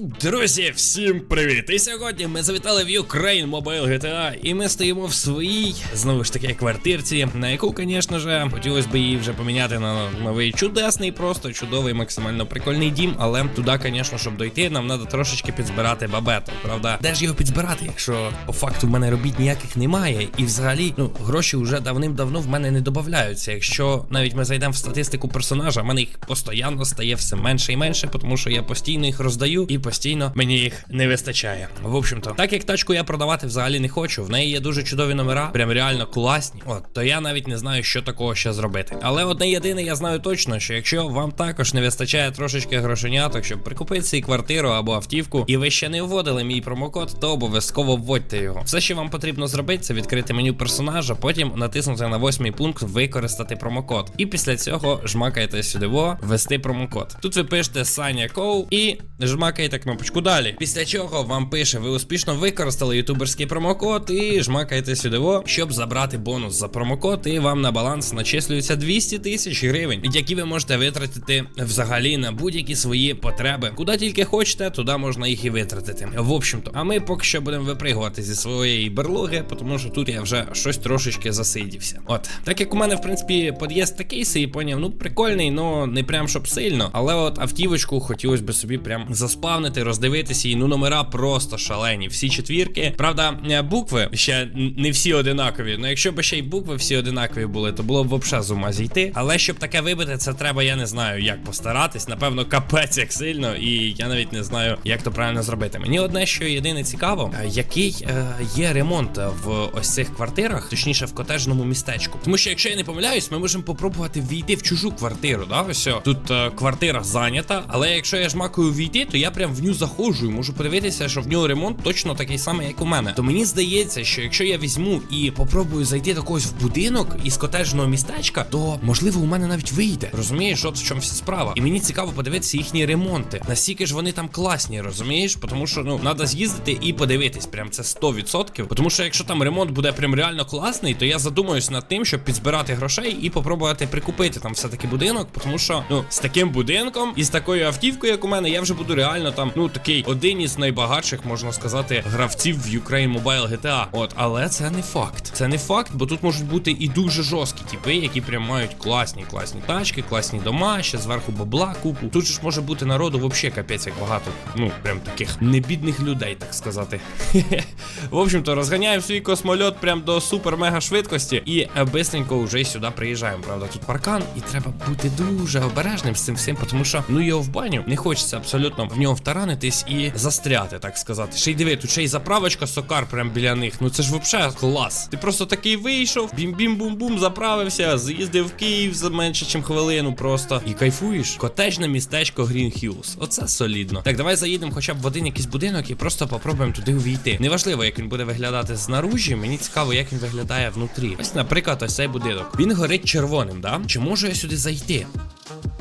Друзі, всім привіт! І сьогодні ми завітали в Ukraine Mobile GTA, і ми стоїмо в своїй, знову ж таки, квартирці, на яку, звісно ж, хотілося б її вже поміняти на новий чудесний, просто чудовий, максимально прикольний дім. Але туди, звісно, щоб дойти, нам треба трошечки підзбирати бабету. Правда, де ж його підзбирати, якщо по факту в мене робіт ніяких немає, і взагалі, ну, гроші вже давним-давно в мене не додаються. Якщо навіть ми зайдемо в статистику персонажа, в мене їх постійно стає все менше і менше, тому що я постійно їх роздаю і постійно мені їх не вистачає. В общем-то, так як тачку я продавати взагалі не хочу, в неї є дуже чудові номера, прям реально класні. От то я навіть не знаю, що такого ще зробити. Але одне єдине, я знаю точно, що якщо вам також не вистачає трошечки грошеняток, щоб прикупити собі квартиру або автівку, і ви ще не вводили мій промокод, то обов'язково вводьте його. Все, що вам потрібно зробити, це відкрити меню персонажа, потім натиснути на восьмий пункт використати промокод. І після цього жмакаєте сюди ввести промокод. Тут ви пишете Саня Коу і жмакаєте кнопочку далі. Після чого вам пише, ви успішно використали ютуберський промокод і жмакаєте сюди щоб забрати бонус за промокод, і вам на баланс начислюється 200 тисяч гривень, які ви можете витратити взагалі на будь-які свої потреби. Куди тільки хочете, туди можна їх і витратити. В общем-то, а ми поки що будемо випригувати зі своєї берлоги, тому що тут я вже щось трошечки засидівся. От, так як у мене, в принципі, під'їзд такий сей, поняв, ну прикольний, но не прям щоб сильно. Але от автівочку хотілося б собі прям заспавнити, роздивитися, і ну номера просто шалені. Всі четвірки. Правда, е, букви ще не всі одинакові. Ну якщо б ще й букви всі одинакові були, то було б взагалі з ума зійти. Але щоб таке вибити, це треба, я не знаю, як постаратись. Напевно, капець як сильно, і я навіть не знаю, як то правильно зробити. Мені одне, що єдине цікаво, е, який е, є ремонт в ось цих квартирах, точніше в котежному містечку. Тому що, якщо я не помиляюсь, ми можемо попробувати війти в чужу квартиру. Да, ось тут е, квартира зайнята, але якщо я жмакаю війти, то я прям в ню заходжу і можу подивитися, що в нього ремонт точно такий самий, як у мене. То мені здається, що якщо я візьму і попробую зайти до когось в будинок із котежного містечка, то можливо у мене навіть вийде. Розумієш, от в чому вся справа. І мені цікаво подивитися їхні ремонти. Наскільки ж вони там класні, розумієш? Тому що ну треба з'їздити і подивитись. Прям це 100%. Тому що якщо там ремонт буде прям реально класний, то я задумаюсь над тим, щоб підзбирати грошей і попробувати прикупити там все-таки будинок. Тому що ну з таким будинком і з такою автівкою, як у мене, я вже буду реально там, ну такий один із найбагатших, можна сказати, гравців в Ukraine Mobile GTA. От, але це не факт. Це не факт, бо тут можуть бути і дуже жорсткі типи, які прям мають класні, класні тачки, класні дома, ще зверху бабла, купу. Тут ж може бути народу взагалі капець як багато. Ну, прям таких небідних людей, так сказати. В общем-то, розганяємо свій космольот прям до супер-мега швидкості і е, бистренько вже сюди приїжджаємо. Правда, тут паркан, і треба бути дуже обережним з цим всім, тому що ну його в баню не хочеться абсолютно в нього втаранитись і застряти, так сказати. Ще й диви, тут ще й заправочка сокар прям біля них. Ну це ж взагалі клас. Ти просто такий вийшов, бім-бім-бум-бум, заправився, з'їздив в Київ за менше, ніж хвилину просто. І кайфуєш. Котежне містечко Green Hills. Оце солідно. Так, давай заїдемо хоча б в один якийсь будинок і просто попробуємо туди увійти. Неважливо, як він буде виглядати знаружі, мені цікаво, як він виглядає внутрі. Ось, наприклад, ось цей будинок. Він горить червоним, да? Чи можу я сюди зайти?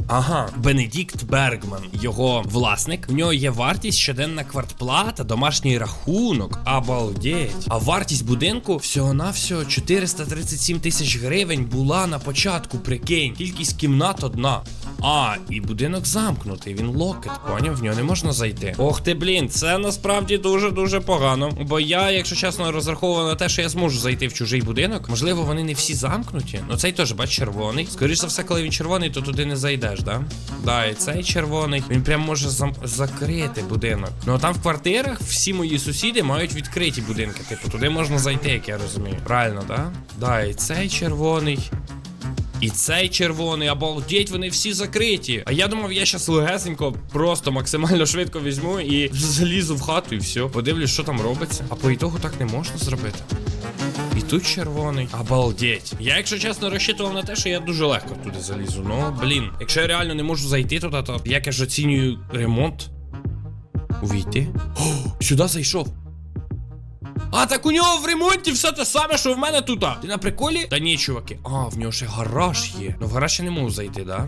Ага, Бенедикт Бергман, його власник. В нього є вартість, щоденна квартплата, домашній рахунок. Обалдеть. А вартість будинку всього-навсього 437 тисяч гривень була на початку. Прикинь, кількість кімнат одна. А, і будинок замкнутий, він локет, поняв, в нього не можна зайти. Ох ти, блін, це насправді дуже-дуже погано. Бо я, якщо чесно, розраховував на те, що я зможу зайти в чужий будинок. Можливо, вони не всі замкнуті. Ну цей теж, бач, червоний. Скоріше за все, коли він червоний, то туди не зайдеш, да? Да, і цей червоний. Він прям може зам... закрити будинок. Ну а там в квартирах всі мої сусіди мають відкриті будинки. Типу, туди можна зайти, як я розумію. Правильно, да? Да, і цей червоний. І цей червоний, обалдеть, вони всі закриті. А я думав, я щас легесенько просто максимально швидко візьму і залізу в хату і все. Подивлюсь, що там робиться. А по ітогу так не можна зробити. І тут червоний. Обалдеть. Я, якщо чесно, розчитував на те, що я дуже легко туди залізу. Ну, блін. Якщо я реально не можу зайти туди, то як я ж оцінюю ремонт? Увійти? О, сюди зайшов. А, так у нього в ремонті все те саме, що в мене тут. Ти на приколі? Та ні, чуваки. А, в нього ще гараж є. Ну в гараж я не можу зайти, да?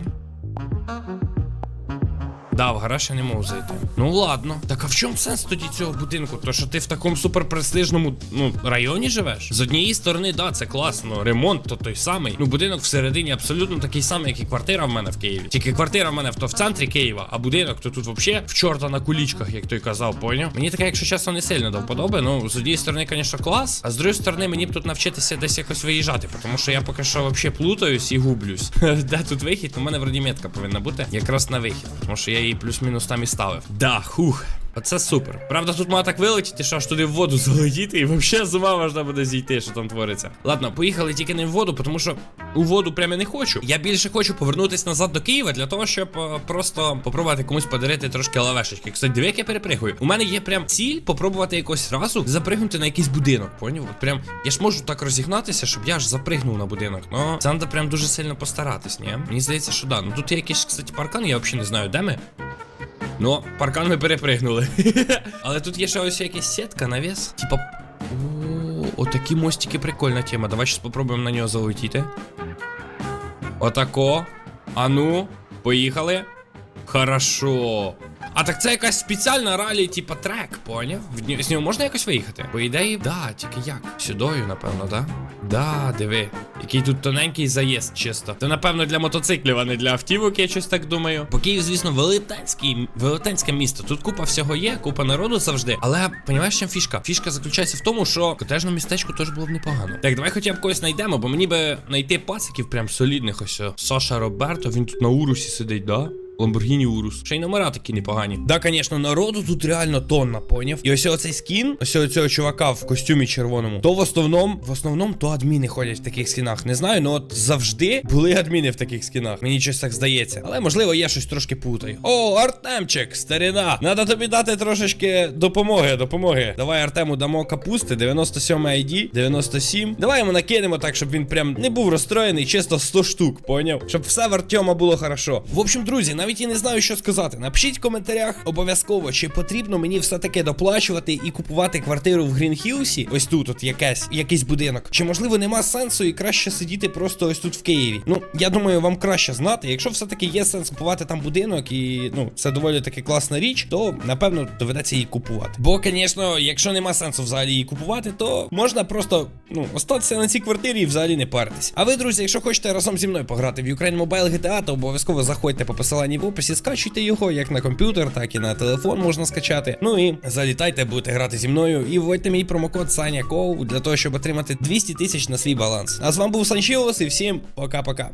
Да, в гараж я не можу зайти. Ну ладно. Так а в чому сенс тоді цього будинку? То що ти в такому суперпрестижному ну, районі живеш? З однієї сторони, да, це класно. Ремонт то той самий. Ну, будинок всередині абсолютно такий самий, як і квартира в мене в Києві. Тільки квартира в мене то в центрі Києва, а будинок то тут взагалі в чорта на кулічках, як той казав, поняв? Мені таке, якщо чесно, не сильно до вподоби. Ну, з однієї сторони, звісно, клас, а з другої сторони, мені б тут навчитися десь якось виїжджати, тому що я поки що взагалі плутаюсь і гублюсь. Де тут вихід? У мене вроді метка повинна бути якраз на вихід, тому що я її плюс-мінус там і ставив. Да, хух. Оце супер. Правда, тут має так вилетіти, що аж туди в воду залетіти, і взагалі з ума можна буде зійти, що там твориться. Ладно, поїхали тільки не в воду, тому що у воду прямо не хочу. Я більше хочу повернутися назад до Києва для того, щоб е, просто попробувати комусь подарити трошки лавешечки. Кстати, диви, як я перепригую. У мене є прям ціль попробувати якось разу запригнути на якийсь будинок. Поняв? От прям я ж можу так розігнатися, щоб я аж запригнув на будинок. Ну, це треба прям дуже сильно постаратись, ні? Мені здається, що да. Ну тут є якийсь, кстати, паркан, я взагалі не знаю, де ми. Ну, паркан ми перепригнули. Але тут є ще ось якась сітка, навіс. Типа. О, отакі мостики прикольна тема. Давай щас спробуємо на нього залетіти. Отако. А ну, поїхали. Хорошо. А так це якась спеціальна ралі, типа трек, поняв? З нього можна якось виїхати? По ідеї, да, тільки як? Сюдою, напевно, да? Да, диви. Який тут тоненький заїзд, чисто. Це, напевно, для мотоциклів, а не для автівок, я щось так думаю. Бо Київ, звісно, велетенський, велетенське місто. Тут купа всього є, купа народу завжди. Але понімаєш, чим фішка? Фішка заключається в тому, що котежне містечко теж було б непогано. Так, давай хоча б когось знайдемо, бо мені би знайти пациків прям солідних ось. Саша Роберто, він тут на урусі сидить, да? Ламборгіні Урус. Ще й номера такі непогані. Да, звісно, народу тут реально тонна, поняв. І ось оцей скін, ось цього чувака в костюмі червоному, то в основному, в основному, то адміни ходять в таких скінах. Не знаю, ну от завжди були адміни в таких скінах. Мені щось так здається. Але можливо, я щось трошки путаю. О, Артемчик, старина. Надо тобі дати трошечки допомоги, допомоги. Давай Артему дамо капусти, 97 ID, 97. Давай йому накинемо так, щоб він прям не був розстроєний, чисто 100 штук, поняв? Щоб все в Артема було хорошо. В общем, друзі, навіть і не знаю, що сказати. Напишіть в коментарях обов'язково, чи потрібно мені все-таки доплачувати і купувати квартиру в Грінхілсі. Ось тут, от якесь, якийсь будинок. Чи можливо нема сенсу і краще сидіти просто ось тут в Києві? Ну, я думаю, вам краще знати. Якщо все-таки є сенс купувати там будинок, і ну, це доволі таки класна річ, то напевно доведеться її купувати. Бо, звісно, якщо нема сенсу взагалі її купувати, то можна просто ну, остатися на цій квартирі і взагалі не паритись. А ви, друзі, якщо хочете разом зі мною пограти в Ukraine Mobile GTA, то обов'язково заходьте по посиланні в описі, скачуйте його як на комп'ютер, так і на телефон можна скачати. Ну і залітайте, будете грати зі мною і вводьте мій промокод Саня Коу для того, щоб отримати 200 тисяч на свій баланс. А з вами був Санчіос і всім пока-пока.